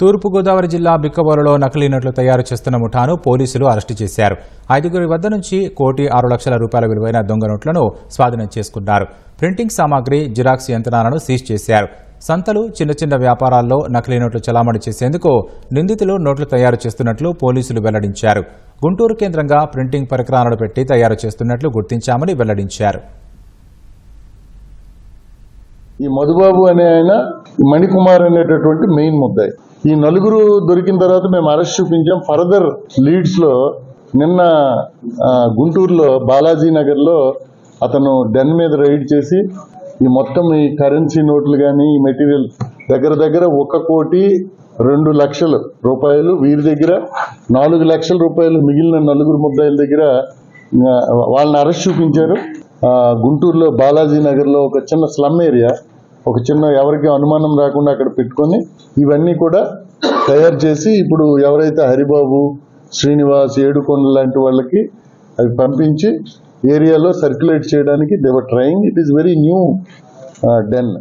తూర్పుగోదావరి జిల్లా బిక్కబోలులో నకిలీ నోట్లు తయారు చేస్తున్న ముఠాను పోలీసులు అరెస్టు చేశారు. ఐదుగురి వద్ద నుంచి కోటి ఆరు లక్షల రూపాయల విలువైన దొంగ నోట్లను స్వాధీనం చేసుకున్నారు. ప్రింటింగ్ సామాగ్రి జిరాక్స్ యంత్రాలను సీజ్ చేశారు. సంతలు చిన్న చిన్న వ్యాపారాల్లో నకిలీ నోట్లు చలామణి చేసేందుకు నిందితులు నోట్లు తయారు చేస్తున్నట్లు పోలీసులు వెల్లడించారు. గుంటూరు కేంద్రంగా ప్రింటింగ్ పరికరాలను పెట్టి తయారు చేస్తున్నట్లు గుర్తించామని వెల్లడించారు. ఈ మధుబాబు అనే ఆయన మణికుమార్ అనేటటువంటి మెయిన్ ముద్దాయి ఈ నలుగురు దొరికిన తర్వాత మేము అరెస్ట్ చూపించాం. ఫర్దర్ లీడ్స్లో నిన్న గుంటూరులో బాలాజీ నగర్లో అతను డెన్ మీద రైడ్ చేసి ఈ మొత్తం ఈ కరెన్సీ నోట్లు కానీ ఈ మెటీరియల్ దగ్గర దగ్గర ఒక కోటి రెండు లక్షలు రూపాయలు వీరి దగ్గర నాలుగు లక్షల రూపాయలు మిగిలిన నలుగురు ముద్దాయిల దగ్గర వాళ్ళని అరెస్ట్ చూపించారు. గుంటూరులో బాలాజీ నగర్లో ఒక చిన్న స్లమ్ ఏరియా. ఒక చిన్న ఎవరికి అనుమానం రాకుండా అక్కడ పెట్టుకొని ఇవన్నీ కూడా తయారు చేసి ఇప్పుడు ఎవరైతే హరిబాబు శ్రీనివాస్ ఏడుకొండ లాంటి వాళ్ళకి అవి పంపించి ఏరియాలో సర్క్యులేట్ చేయడానికి they were trying it is very new then